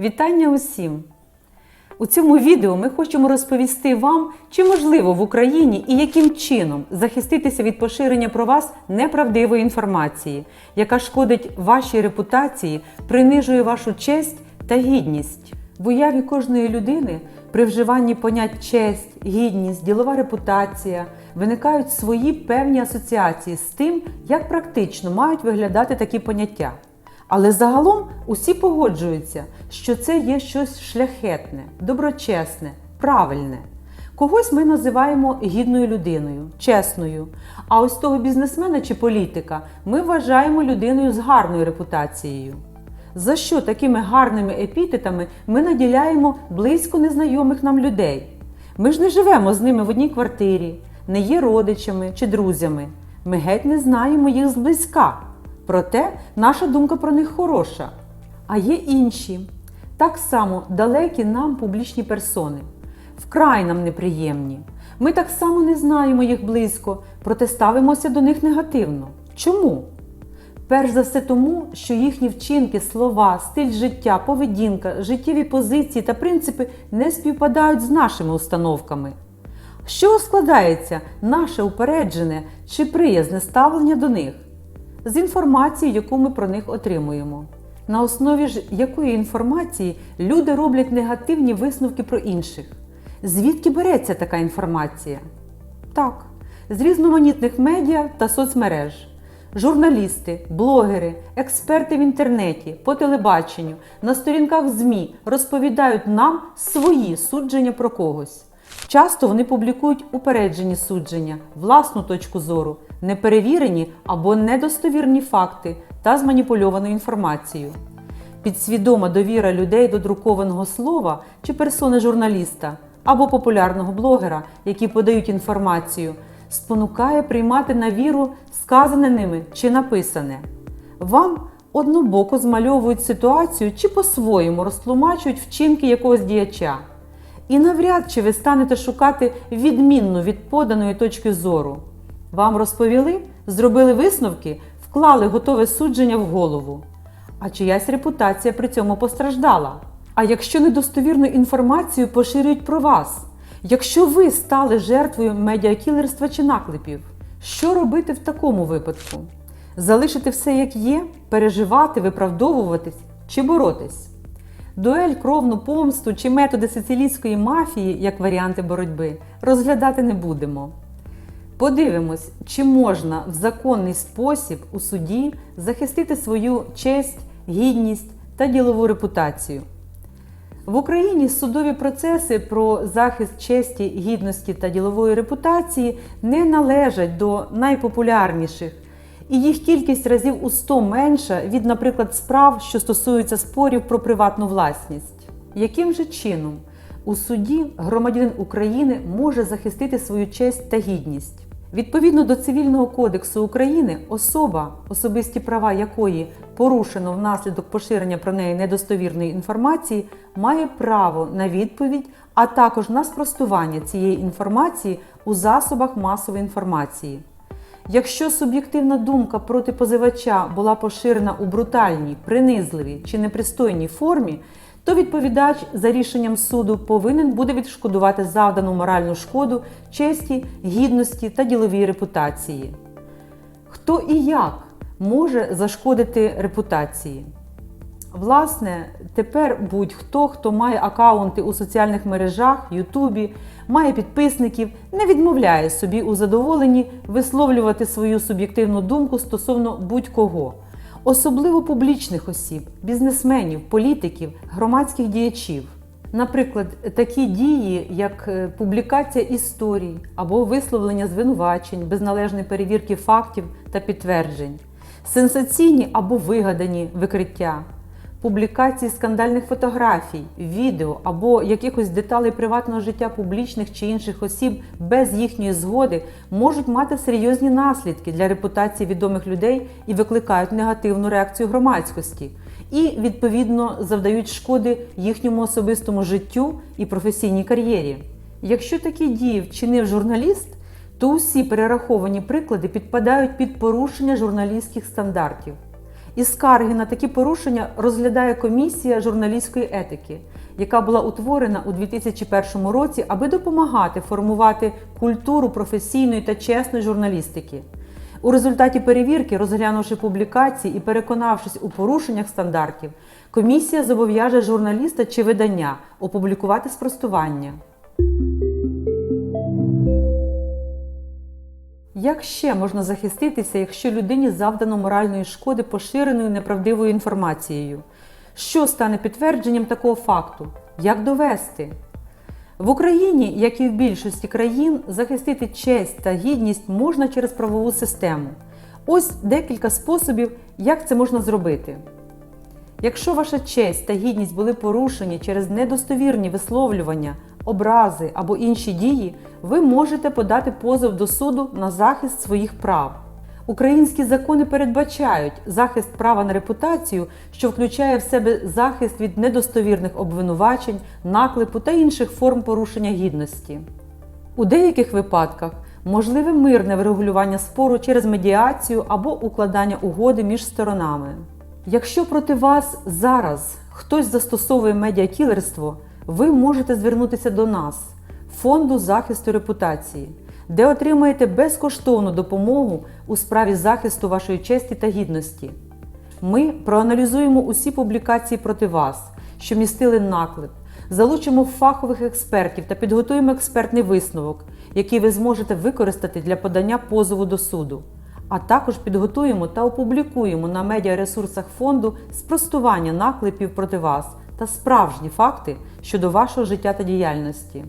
Вітання усім! У цьому відео ми хочемо розповісти вам, чи можливо в Україні і яким чином захиститися від поширення про вас неправдивої інформації, яка шкодить вашій репутації, принижує вашу честь та гідність. В уяві кожної людини при вживанні понять честь, гідність, ділова репутація виникають свої певні асоціації з тим, як практично мають виглядати такі поняття. Але загалом усі погоджуються, що це є щось шляхетне, доброчесне, правильне. Когось ми називаємо гідною людиною, чесною. А ось того бізнесмена чи політика ми вважаємо людиною з гарною репутацією. За що такими гарними епітетами ми наділяємо близько незнайомих нам людей? Ми ж не живемо з ними в одній квартирі, не є родичами чи друзями. Ми геть не знаємо їх зблизька. Проте наша думка про них хороша. А є інші, так само далекі нам публічні персони, вкрай нам неприємні. Ми так само не знаємо їх близько, проте ставимося до них негативно. Чому? Перш за все тому, що їхні вчинки, слова, стиль життя, поведінка, життєві позиції та принципи не співпадають з нашими установками. Чого складається наше упереджене чи приязне ставлення до них? З інформації, яку ми про них отримуємо. На основі ж якої інформації люди роблять негативні висновки про інших? Звідки береться така інформація? Так, з різноманітних медіа та соцмереж. Журналісти, блогери, експерти в інтернеті, по телебаченню, на сторінках ЗМІ розповідають нам свої судження про когось. Часто вони публікують упереджені судження, власну точку зору, неперевірені або недостовірні факти та зманіпульовану інформацію. Підсвідома довіра людей до друкованого слова чи персони журналіста або популярного блогера, які подають інформацію, спонукає приймати на віру сказане ними чи написане. Вам однобоко змальовують ситуацію чи по-своєму розтлумачують вчинки якогось діяча. І навряд чи ви станете шукати відмінну від поданої точки зору. Вам розповіли, зробили висновки, вклали готове судження в голову. А чиясь репутація при цьому постраждала. А якщо недостовірну інформацію поширюють про вас, якщо ви стали жертвою медіакілерства чи наклепів, що робити в такому випадку? Залишити все як є, переживати, виправдовуватись чи боротись? Дуель, кровну помсту чи методи сицилійської мафії як варіанти боротьби розглядати не будемо. Подивимось, чи можна в законний спосіб у суді захистити свою честь, гідність та ділову репутацію. В Україні судові процеси про захист честі, гідності та ділової репутації не належать до найпопулярніших, і їх кількість разів у 100 менша від, наприклад, справ, що стосуються спорів про приватну власність. Яким же чином у суді громадянин України може захистити свою честь та гідність? Відповідно до Цивільного кодексу України, особа, особисті права якої порушено внаслідок поширення про неї недостовірної інформації, має право на відповідь, а також на спростування цієї інформації у засобах масової інформації. Якщо суб'єктивна думка проти позивача була поширена у брутальній, принизливій чи непристойній формі, то відповідач за рішенням суду повинен буде відшкодувати завдану моральну шкоду честі, гідності та діловій репутації. Хто і як може зашкодити репутації? Власне, тепер будь-хто, хто має акаунти у соціальних мережах, Ютубі, має підписників, не відмовляє собі у задоволенні висловлювати свою суб'єктивну думку стосовно будь-кого, особливо публічних осіб, бізнесменів, політиків, громадських діячів. Наприклад, такі дії, як е, публікація історій або висловлення звинувачень без належної перевірки фактів та підтверджень, сенсаційні або вигадані викриття, публікації скандальних фотографій, відео або якихось деталей приватного життя публічних чи інших осіб без їхньої згоди можуть мати серйозні наслідки для репутації відомих людей і викликають негативну реакцію громадськості. І відповідно завдають шкоди їхньому особистому життю і професійній кар'єрі. Якщо такі дії вчинив журналіст, то усі перераховані приклади підпадають під порушення журналістських стандартів. І скарги на такі порушення розглядає комісія журналістської етики, яка була утворена у 2001 році, аби допомагати формувати культуру професійної та чесної журналістики. У результаті перевірки, розглянувши публікації і переконавшись у порушеннях стандартів, комісія зобов'яже журналіста чи видання опублікувати спростування. Як ще можна захиститися, якщо людині завдано моральної шкоди поширеною неправдивою інформацією? Що стане підтвердженням такого факту? Як довести? В Україні, як і в більшості країн, захистити честь та гідність можна через правову систему. Ось декілька способів, як це можна зробити. Якщо ваша честь та гідність були порушені через недостовірні висловлювання, образи або інші дії, ви можете подати позов до суду на захист своїх прав. Українські закони передбачають захист права на репутацію, що включає в себе захист від недостовірних обвинувачень, наклепу та інших форм порушення гідності. У деяких випадках можливе мирне врегулювання спору через медіацію або укладання угоди між сторонами. Якщо проти вас зараз хтось застосовує медіакілерство, ви можете звернутися до нас, фонду захисту репутації, де отримаєте безкоштовну допомогу у справі захисту вашої честі та гідності. Ми проаналізуємо усі публікації проти вас, що містили наклеп, залучимо фахових експертів та підготуємо експертний висновок, який ви зможете використати для подання позову до суду. А також підготуємо та опублікуємо на медіаресурсах фонду спростування наклепів проти вас та справжні факти щодо вашого життя та діяльності.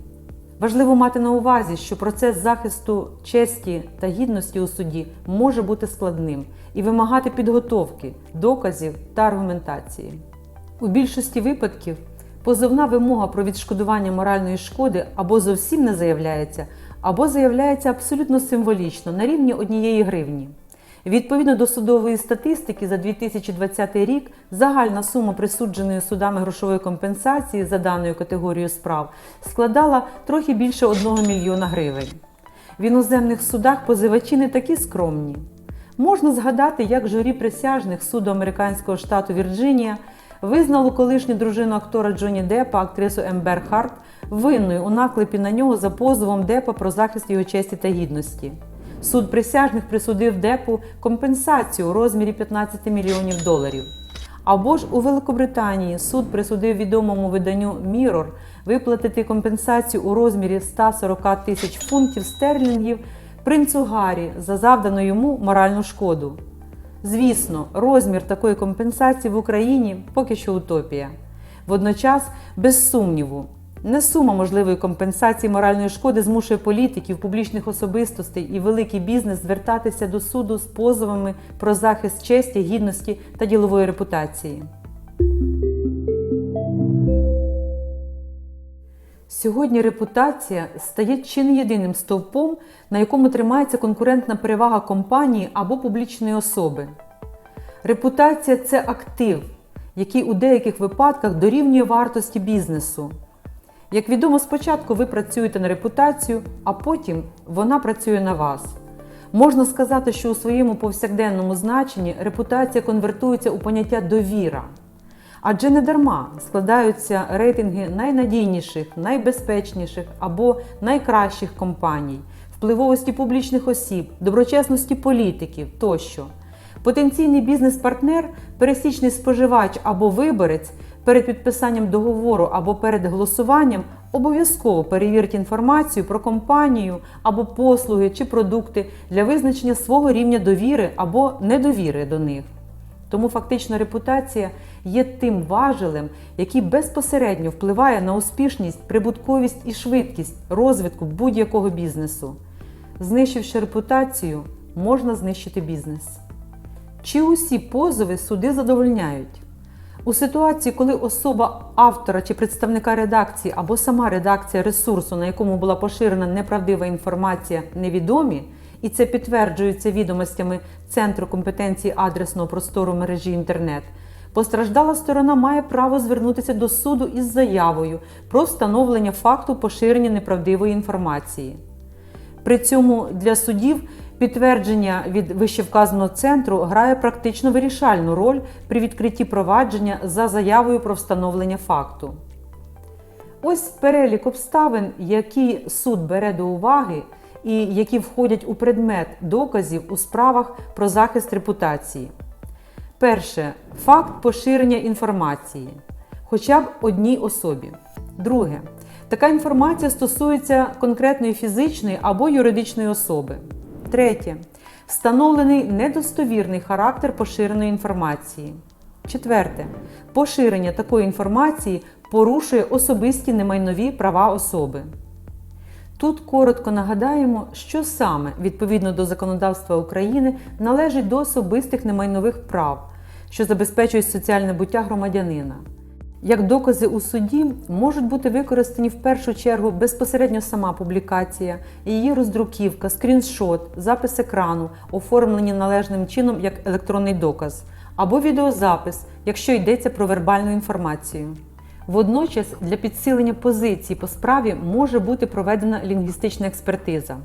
Важливо мати на увазі, що процес захисту честі та гідності у суді може бути складним і вимагати підготовки, доказів та аргументації. У більшості випадків позовна вимога про відшкодування моральної шкоди або зовсім не заявляється, або заявляється абсолютно символічно на рівні однієї гривні. Відповідно до судової статистики за 2020 рік загальна сума присудженої судами грошової компенсації за даною категорією справ складала трохи більше 1 мільйона гривень. В іноземних судах позивачі не такі скромні. Можна згадати, як журі присяжних суду американського штату Вірджинія визнало колишню дружину актора Джонні Деппа, актрису Ембер Харт, винною у наклепі на нього за позовом Деппа про захист його честі та гідності. Суд присяжних присудив Депу компенсацію у розмірі 15 мільйонів доларів. Або ж у Великобританії суд присудив відомому виданню Mirror виплатити компенсацію у розмірі 140 тисяч фунтів стерлінгів принцу Гаррі за завдану йому моральну шкоду. Звісно, розмір такої компенсації в Україні поки що утопія. Водночас, без сумніву, не сума можливої компенсації моральної шкоди змушує політиків, публічних особистостей і великий бізнес звертатися до суду з позовами про захист честі, гідності та ділової репутації. Сьогодні репутація стає чи не єдиним стовпом, на якому тримається конкурентна перевага компанії або публічної особи. Репутація це актив, який у деяких випадках дорівнює вартості бізнесу. Як відомо, спочатку ви працюєте на репутацію, а потім вона працює на вас. Можна сказати, що у своєму повсякденному значенні репутація конвертується у поняття довіра. Адже не дарма складаються рейтинги найнадійніших, найбезпечніших або найкращих компаній, впливовості публічних осіб, доброчесності політиків тощо. Потенційний бізнес-партнер, пересічний споживач або виборець перед підписанням договору або перед голосуванням обов'язково перевірить інформацію про компанію або послуги чи продукти для визначення свого рівня довіри або недовіри до них. Тому фактично репутація є тим важелем, який безпосередньо впливає на успішність, прибутковість і швидкість розвитку будь-якого бізнесу. Знищивши репутацію, можна знищити бізнес. Чи усі позови суди задовольняють? У ситуації, коли особа автора чи представника редакції або сама редакція ресурсу, на якому була поширена неправдива інформація, невідомі, і це підтверджується відомостями Центру компетенції адресного простору мережі інтернет, постраждала сторона має право звернутися до суду із заявою про встановлення факту поширення неправдивої інформації. При цьому для судів Підтвердження від вищевказаного центру грає практично вирішальну роль при відкритті провадження за заявою про встановлення факту. Ось перелік обставин, які суд бере до уваги і які входять у предмет доказів у справах про захист репутації. Перше факт поширення інформації хоча б одній особі. Друге, така інформація стосується конкретної фізичної або юридичної особи. Третє. Встановлений недостовірний характер поширеної інформації. Четверте. Поширення такої інформації порушує особисті немайнові права особи. Тут коротко нагадаємо, що саме відповідно до законодавства України належить до особистих немайнових прав, що забезпечують соціальне буття громадянина. Як докази у суді можуть бути використані в першу чергу безпосередньо сама публікація, її роздруківка, скріншот, запис екрану, оформлені належним чином як електронний доказ, або відеозапис, якщо йдеться про вербальну інформацію. Водночас для підсилення позиції по справі може бути проведена лінгвістична експертиза.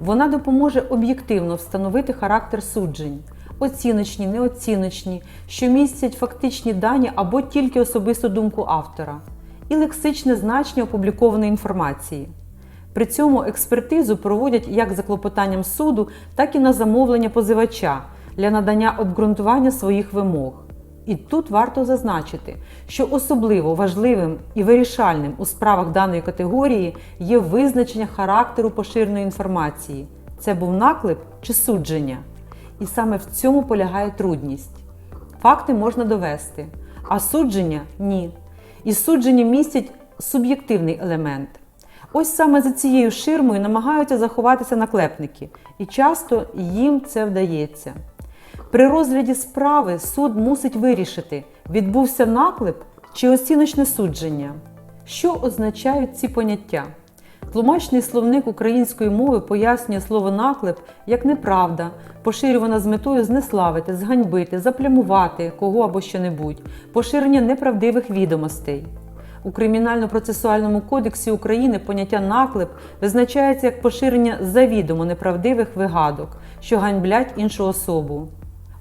Вона допоможе об'єктивно встановити характер суджень, оціночні, неоціночні, що містять фактичні дані або тільки особисту думку автора, і лексичне значення опублікованої інформації. При цьому експертизу проводять як за клопотанням суду, так і на замовлення позивача для надання обґрунтування своїх вимог. І тут варто зазначити, що особливо важливим і вирішальним у справах даної категорії є визначення характеру поширеної інформації. Це був наклеп чи судження. І саме в цьому полягає трудність. Факти можна довести, а судження ні. І судження містять суб'єктивний елемент. Ось саме за цією ширмою намагаються заховатися наклепники, і часто їм це вдається. При розгляді справи суд мусить вирішити, відбувся наклеп чи оціночне судження. Що означають ці поняття? Тлумачний словник української мови пояснює слово наклеп як неправда, поширювана з метою знеславити, зганьбити, заплямувати кого або що-небудь, поширення неправдивих відомостей. У Кримінально-процесуальному кодексі України поняття наклеп визначається як поширення завідомо неправдивих вигадок, що ганьблять іншу особу.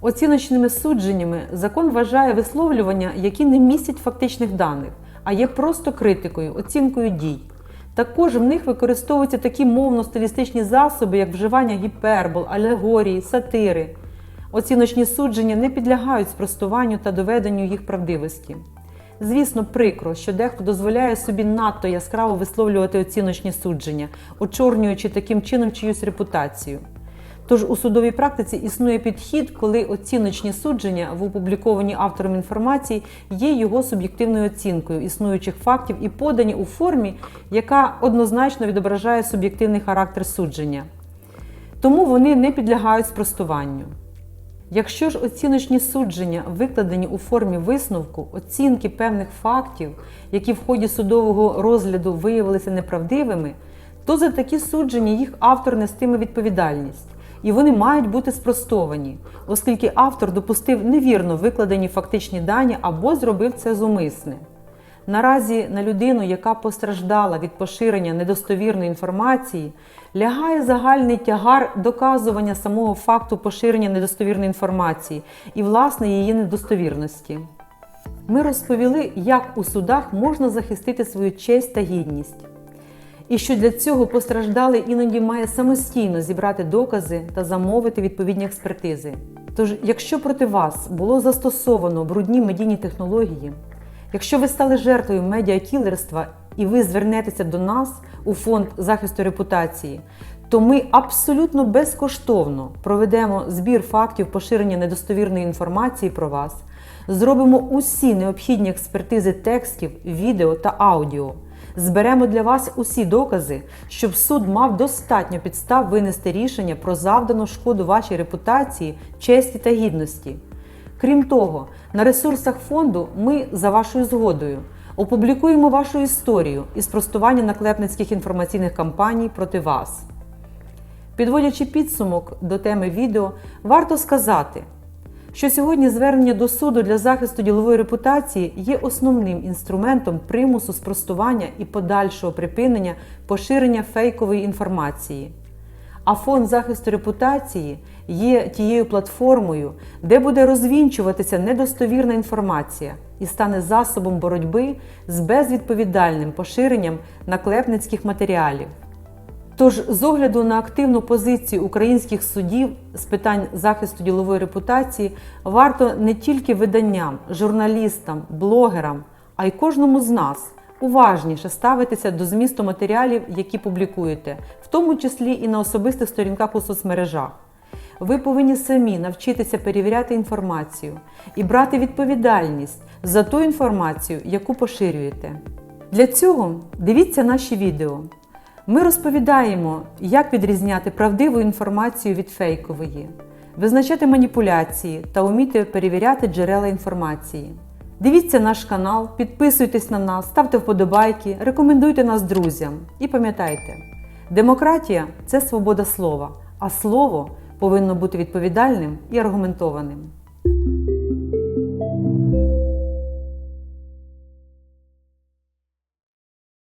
Оціночними судженнями закон вважає висловлювання, які не містять фактичних даних, а є просто критикою, оцінкою дій. Також в них використовуються такі мовно-стилістичні засоби, як вживання гіпербол, алегорії, сатири. Оціночні судження не підлягають спростуванню та доведенню їх правдивості. Звісно, прикро, що дехто дозволяє собі надто яскраво висловлювати оціночні судження, очорнюючи таким чином чиюсь репутацію. Тож у судовій практиці існує підхід, коли оціночні судження в опублікованій автором інформації є його суб'єктивною оцінкою існуючих фактів і подані у формі, яка однозначно відображає суб'єктивний характер судження. Тому вони не підлягають спростуванню. Якщо ж оціночні судження викладені у формі висновку, оцінки певних фактів, які в ході судового розгляду виявилися неправдивими, то за такі судження їх автор нестиме відповідальність, і вони мають бути спростовані, оскільки автор допустив невірно викладені фактичні дані або зробив це зумисне. Наразі на людину, яка постраждала від поширення недостовірної інформації, лягає загальний тягар доказування самого факту поширення недостовірної інформації і, власне, її недостовірності. Ми розповіли, як у судах можна захистити свою честь та гідність, і що для цього постраждалий іноді має самостійно зібрати докази та замовити відповідні експертизи. Тож, якщо проти вас було застосовано брудні медійні технології, Якщо ви стали жертвою медіакілерства і ви звернетеся до нас у фонд захисту репутації, то ми абсолютно безкоштовно проведемо збір фактів поширення недостовірної інформації про вас, зробимо усі необхідні експертизи текстів, відео та аудіо. Зберемо для вас усі докази, щоб суд мав достатньо підстав винести рішення про завдану шкоду вашій репутації, честі та гідності. Крім того, на ресурсах фонду ми за вашою згодою опублікуємо вашу історію і спростування наклепницьких інформаційних кампаній проти вас. Підводячи підсумок до теми відео, варто сказати, що сьогодні звернення до суду для захисту ділової репутації є основним інструментом примусу спростування і подальшого припинення поширення фейкової інформації. А фонд захисту репутації є тією платформою, де буде розвінчуватися недостовірна інформація і стане засобом боротьби з безвідповідальним поширенням наклепницьких матеріалів. Тож, з огляду на активну позицію українських судів з питань захисту ділової репутації, варто не тільки виданням, журналістам, блогерам, а й кожному з нас уважніше ставитися до змісту матеріалів, які публікуєте, в тому числі і на особистих сторінках у соцмережах. Ви повинні самі навчитися перевіряти інформацію і брати відповідальність за ту інформацію, яку поширюєте. Для цього дивіться наші відео. Ми розповідаємо, як відрізняти правдиву інформацію від фейкової, визначати маніпуляції та вміти перевіряти джерела інформації. Дивіться наш канал, підписуйтесь на нас, ставте вподобайки, рекомендуйте нас друзям. І пам'ятайте, демократія це свобода слова, а слово повинно бути відповідальним і аргументованим.